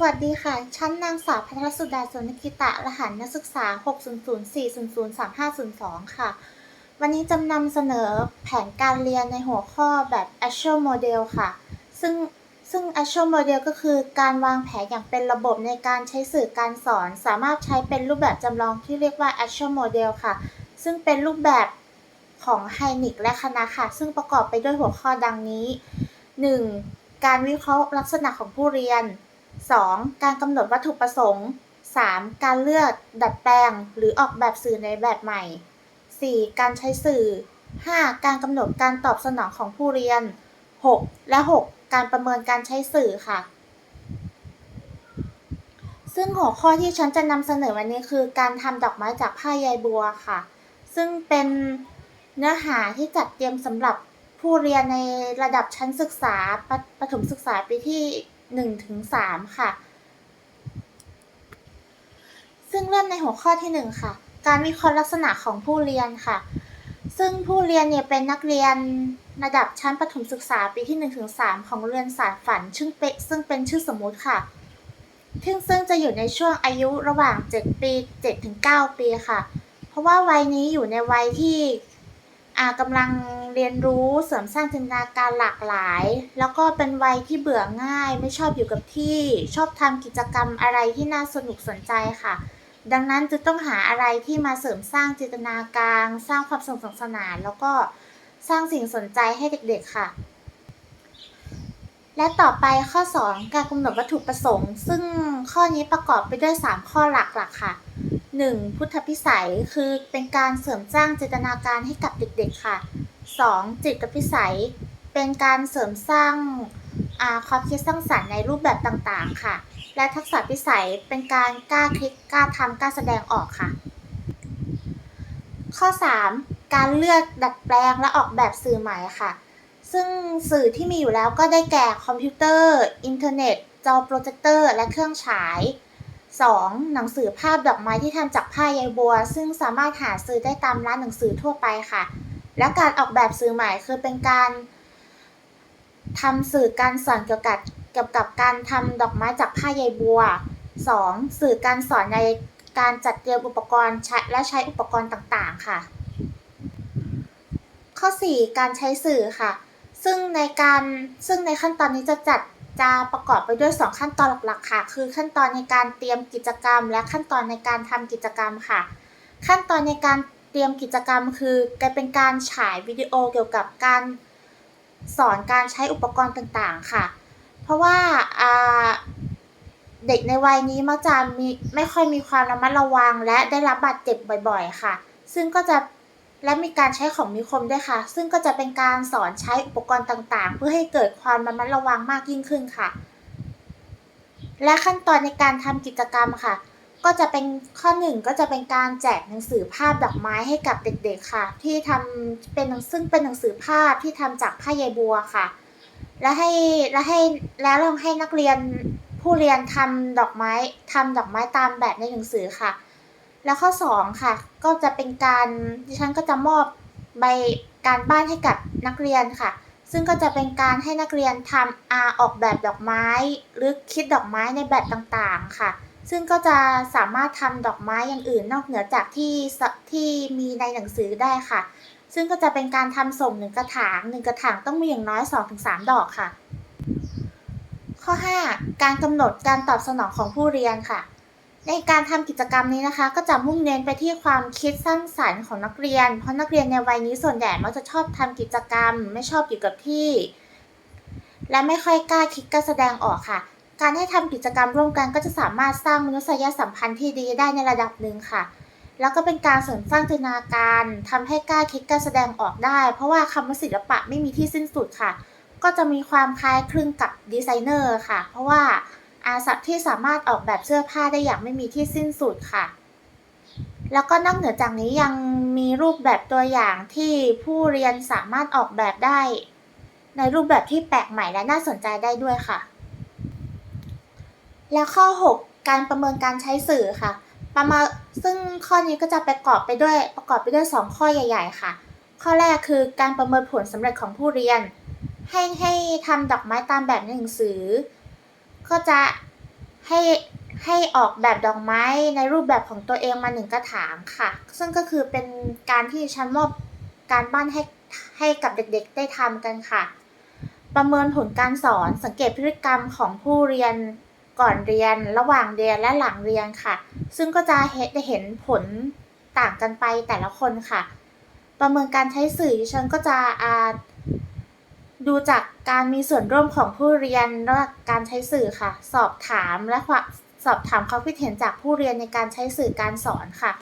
สวัสดีค่ะ ชั้นนางสาวพัทรสุดาสวนกิตะ รหัสนักศึกษา 600400352ค่ะ วันนี้จะนำเสนอแผนการเรียนในหัวข้อแบบ Actual Model ค่ะ ซึ่งซึ่ง Actual Model ก็คือการวางแผนอย่างเป็นระบบในการใช้สื่อการสอน สามารถใช้เป็นรูปแบบจำลองที่เรียกว่า Actual Model ค่ะ ซึ่งเป็นรูปแบบของไฮนิกและคณะค่ะ ซึ่งประกอบไปด้วยหัวข้อดังนี้ 1. การวิเคราะห์ลักษณะของผู้เรียน 2. การกำหนดวัตถุประสงค์ 3. การเลือกดัดแปลง หรือออกแบบสื่อในแบบใหม่ 4. การใช้สื่อ 5. การกำหนดการตอบสนองของผู้เรียน 6. และ 6. การประเมินการใช้สื่อค่ะ ซึ่งหัวข้อที่ฉันจะนำเสนอวันนี้คือ การทำดอกไม้จากผ้าใยบัวค่ะ ซึ่งเป็นเนื้อหาที่จัดเตรียมสำหรับผู้เรียนในระดับชั้นศึกษาปประถมศึกษาปีที่ 1ถึง3ค่ะ ซึ่งเริ่มในหัวข้อที่ 1 ค่ะ การวิเคราะห์ลักษณะของผู้เรียนค่ะ ซึ่งผู้เรียนเนี่ยเป็นนักเรียนระดับชั้นประถมศึกษาปีที่1ถึง3ของเรือนสารฝันซึ่งเป็นซึ่งเป็นชื่อสมมุติค่ะซึ่งซึ่งจะอยู่ในช่วงอายุระหว่าง 7 ปี7ถึง9ปีค่ะ เพราะว่าวัยนี้อยู่ในวัยที่ กำลังเรียนรู้เสริมสร้างจินตนาการหลากหลาย แล้วก็เป็นวัยที่เบื่อง่าย ไม่ชอบอยู่กับที่ ชอบทำกิจกรรมอะไรที่น่าสนุกสนใจค่ะ ดังนั้นจะต้องหาอะไรที่มาเสริมสร้างจินตนาการ สร้างความสนุกสนาน แล้วก็สร้างสิ่งสนใจให้เด็กๆค่ะ และต่อไปข้อ 2 การกำหนดวัตถุประสงค์ ซึ่งข้อนี้ประกอบไปด้วย 3 ข้อหลักๆค่ะ 1. พุทธพิสัยคือเป็นการเสริมสร้างจินตนาการให้กับเด็กๆค่ะ 2. จิตพิสัย เป็นการเสริมสร้างความคิดสร้างสรรค์ในรูปแบบต่างๆค่ะ และทักษะพิสัยเป็นการกล้าคิดกล้าทำกล้าแสดงออกค่ะ ข้อ 3. การเลือกดัดแปลงและออกแบบสื่อใหม่ค่ะ ซึ่งสื่อที่มีอยู่แล้วก็ได้แก่คอมพิวเตอร์ อินเทอร์เน็ต จอโปรเจคเตอร์ และเครื่องฉาย 2. หนังสือภาพดอกไม้ที่ทำจากผ้าใยบัว ซึ่งสามารถหาซื้อได้ตามร้านหนังสือทั่วไปค่ะ และการออกแบบสื่อใหม่คือเป็นการทำสื่อการสอนเกี่ยวกับเกี่ยวกับการทำดอกไม้จากผ้าใยบัว 2. สื่อการสอนในการจัดเตรียมอุปกรณ์ใช้และใช้อุปกรณ์ต่างๆ ค่ะ ข้อ 4 การใช้สื่อค่ะ ซึ่งในการซึ่งในขั้นตอนนี้จะจัด จะประกอบไปด้วย 2 ขั้นตอนหลักๆค่ะ คือขั้นตอนในการเตรียมกิจกรรม และขั้นตอนในการทำกิจกรรมค่ะ ขั้นตอนในการเตรียมกิจกรรม คือการเป็นการฉายวิดีโอเกี่ยวกับการสอนการใช้อุปกรณ์ต่างๆค่ะ เพราะว่าเด็กในวัยนี้มักจะมีไม่ค่อยมีความระมัดระวัง และได้รับบาดเจ็บบ่อย ๆ ค่ะ ซึ่งก็จะ และมีการใช้ของมีคมด้วยค่ะ ซึ่งก็จะเป็นการสอนใช้อุปกรณ์ต่างๆ เพื่อให้เกิดความระมัดระวังมากยิ่งขึ้นค่ะ และขั้นตอนในการทำกิจกรรมค่ะ ก็จะเป็นข้อหนึ่งก็จะเป็นการแจกหนังสือภาพดอกไม้ให้กับเด็กๆค่ะ ที่ทำเป็นซึ่งเป็นหนังสือภาพที่ทำจากผ้าใยบัวค่ะ และให้และให้แล้วลองให้นักเรียนผู้เรียนทำดอกไม้ทำดอกไม้ตามแบบในหนังสือค่ะ แล้วข้อ2ค่ะ ก็จะเป็นการดิฉันก็จะมอบใบการบ้านให้กับนักเรียนค่ะ ซึ่งก็จะเป็นการให้นักเรียนทำอาออกแบบดอกไม้ หรือคิดดอกไม้ในแบบต่างๆค่ะ ซึ่งก็จะสามารถทำดอกไม้อย่างอื่นนอกเหนือจากที่ที่มีในหนังสือได้ค่ะ ซึ่งก็จะเป็นการทำส่งหนึ่งกระถางหนึ่งกระถางต้องมีอย่างน้อย 2-3 ดอกค่ะ ข้อ 5 การกำหนดการตอบสนองของผู้เรียนค่ะ ในการทำกิจกรรมนี้นะคะ ก็จะมุ่งเน้นไปที่ความคิดสร้างสรรค์ของนักเรียน เพราะนักเรียนในวัยนี้ส่วนใหญ่มักจะชอบทำกิจกรรม ไม่ชอบอยู่กับที่ และไม่ค่อยกล้าคิดกล้าแสดงออกค่ะ การให้ทำกิจกรรมร่วมกันก็จะสามารถสร้างมนุษยสัมพันธ์ที่ดีได้ในระดับหนึ่งค่ะ แล้วก็เป็นการเสริมสร้างจินตนาการทำให้กล้าคิดกล้าแสดงออกได้ เพราะว่าคำว่าศิลปะไม่มีที่สิ้นสุดค่ะ ก็จะมีความคล้ายคลึงกับดีไซเนอร์ค่ะ เพราะว่า อาสัตที่สามารถออกแบบเสื้อผ้าได้อย่างไม่มีที่สิ้นสุดค่ะ แล้วก็นอกเหนือจากนี้ยังมีรูปแบบตัวอย่างที่ผู้เรียนสามารถออกแบบได้ ในรูปแบบที่แปลกใหม่และน่าสนใจได้ด้วยค่ะ แล้วข้อ 6 การประเมินการใช้สื่อค่ะ ประมาซึ่งข้อนี้ก็จะประกอบไปด้วยประกอบไปด้วย 2 ข้อใหญ่ ๆ ค่ะ ข้อแรกคือการประเมินผลสำเร็จของผู้เรียน ให้ให้ทำดอกไม้ตามแบบในหนังสือ ก็จะให้ให้ออกแบบดอกไม้ในรูปแบบของตัวเองมาหนึ่งกระถางค่ะ ซึ่งก็คือเป็นการที่ฉันมอบการบ้านให้ให้กับเด็กๆ ได้ทำกันค่ะ ประเมินผลการสอนสังเกตพฤติกรรมของผู้เรียนก่อนเรียน ระหว่างเรียนและหลังเรียนค่ะ ซึ่งก็จะเห็นเห็นผลต่างกันไปแต่ละคนค่ะ ประเมินการใช้สื่อฉันก็จะอ่า ดูจากการมีส่วนร่วมของผู้เรียนและการใช้สื่อค่ะ สอบถามและสอบถามความคิดเห็นจากผู้เรียนในการใช้สื่อการสอนค่ะ